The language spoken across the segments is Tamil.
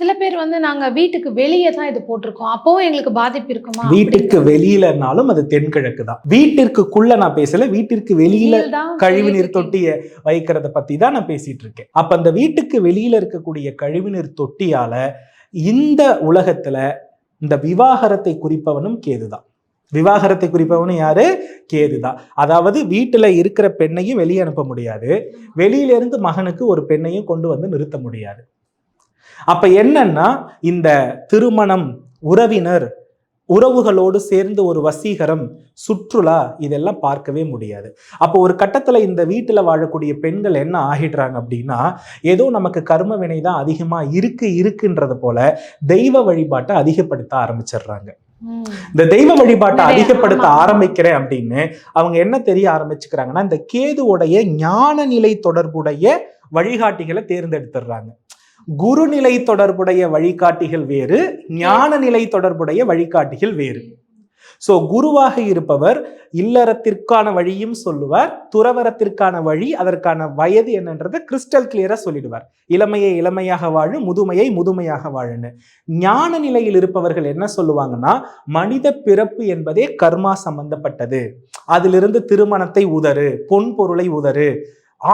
சில பேர் வந்து நாங்க வீட்டுக்கு வெளியே தான் இது போட்டிருக்கோம். அப்பவும் எங்களுக்கு பாதிப்பு இருக்குமா? வீட்டுக்கு வெளியிலனாலும் அது தென்கிழக்கு தான். வீட்டிற்குள்ள நான் பேசல வீட்டிற்கு வெளியில கழிவுநீர் தொட்டியை வைக்கிறத பத்தி தான் நான் பேசிட்டு இருக்கேன். அப்ப அந்த வீட்டுக்கு வெளியில இருக்கக்கூடிய கழிவுநீர் தொட்டியால இந்த உலகத்துல இந்த விவாகரத்தை குறிப்பவனும் கேதுதான் விவாகரத்தை குறிப்பவனும் யாரு? கேதுதான் அதாவது வீட்டுல இருக்கிற பெண்ணையும் வெளியே அனுப்ப முடியாது. வெளியில இருந்து மகனுக்கு ஒரு பெண்ணையும் கொண்டு வந்து நிறுத்த முடியாது. அப்ப என்னன்னா இந்த திருமணம் உறவினர் உறவுகளோடு சேர்ந்து ஒரு வசீகரம் சுற்றுலா இதெல்லாம் பார்க்கவே முடியாது அப்போ ஒரு கட்டத்துல இந்த வீட்டுல வாழக்கூடிய பெண்கள் என்ன ஆகிடுறாங்க அப்படின்னா ஏதோ நமக்கு கர்ம வினை தான் அதிகமா இருக்கு இருக்குன்றது போல தெய்வ வழிபாட்டை அதிகப்படுத்த ஆரம்பிச்சிடுறாங்க. இந்த தெய்வ வழிபாட்டை அதிகப்படுத்த. ஆரம்பிக்கிறேன் அப்படின்னு அவங்க என்ன தெரிய ஆரம்பிச்சுக்கிறாங்கன்னா இந்த கேதுவோடைய ஞான நிலை தொடர்புடைய வழிகாட்டிகளை தேர்ந்தெடுத்துடுறாங்க குருநிலை தொடர்புடைய வழிகாட்டிகள் வேறு ஞான நிலை தொடர்புடைய வழிகாட்டிகள் வேறு. சோ குருவாக இருப்பவர் இல்லறத்திற்கான வழியும் சொல்லுவார் துறவரத்திற்கான வழி அதற்கான வயது என்னன்றதை கிறிஸ்டல் கிளியரா சொல்லிடுவார். இளமையை இளமையாக வாழு முதுமையை முதுமையாக வாழுன்னு. ஞான நிலையில் இருப்பவர்கள் என்ன சொல்லுவாங்கன்னா மனித பிறப்பு என்பதே கர்மா சம்பந்தப்பட்டது. அதிலிருந்து திருமணத்தை உதறு பொன் பொருளை உதறு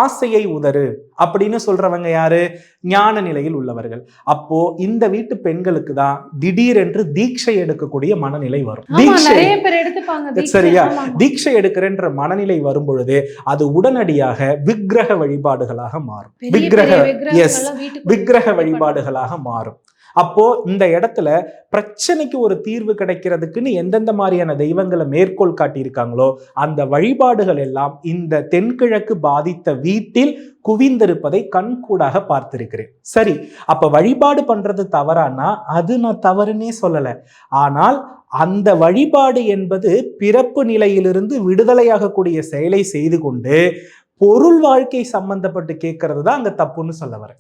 ஆசையை உதறு. அப்படின்னு சொல்றவங்க யாரு? ஞான நிலையில் உள்ளவர்கள். அப்போ இந்த வீட்டு பெண்களுக்கு தான் திடீரென்று தீட்சை எடுக்கக்கூடிய மனநிலை வரும். தீட்சை. சரியா? தீட்சை எடுக்கிறன்ற மனநிலை வரும் பொழுது அது உடனடியாக விக்கிரக வழிபாடுகளாக மாறும். விக்கிரக வீட்டுக்குள்ள விக்கிரக வழிபாடு. வழிபாடுகளாக மாறும். அப்போ இந்த இடத்துல பிரச்சனைக்கு ஒரு தீர்வு கிடைக்கிறதுக்குன்னு எந்தெந்த மாதிரியான தெய்வங்களை மேற்கோள் காட்டியிருக்காங்களோ அந்த வழிபாடுகள் எல்லாம் இந்த தென்கிழக்கு பாதித்த வீட்டில் குவிந்திருப்பதை கண்கூடாக பார்த்திருக்கிறேன். சரி அப்ப வழிபாடு பண்றது தவறானா? அது நான் தவறுனே சொல்லல. ஆனால் அந்த வழிபாடு என்பது பிறப்பு நிலையிலிருந்து விடுதலையாகக்கூடிய செயலை செய்து கொண்டு பொருள் வாழ்க்கை சம்பந்தப்பட்டு கேட்கறது தான் அங்க தப்புன்னு சொல்ல வரேன்.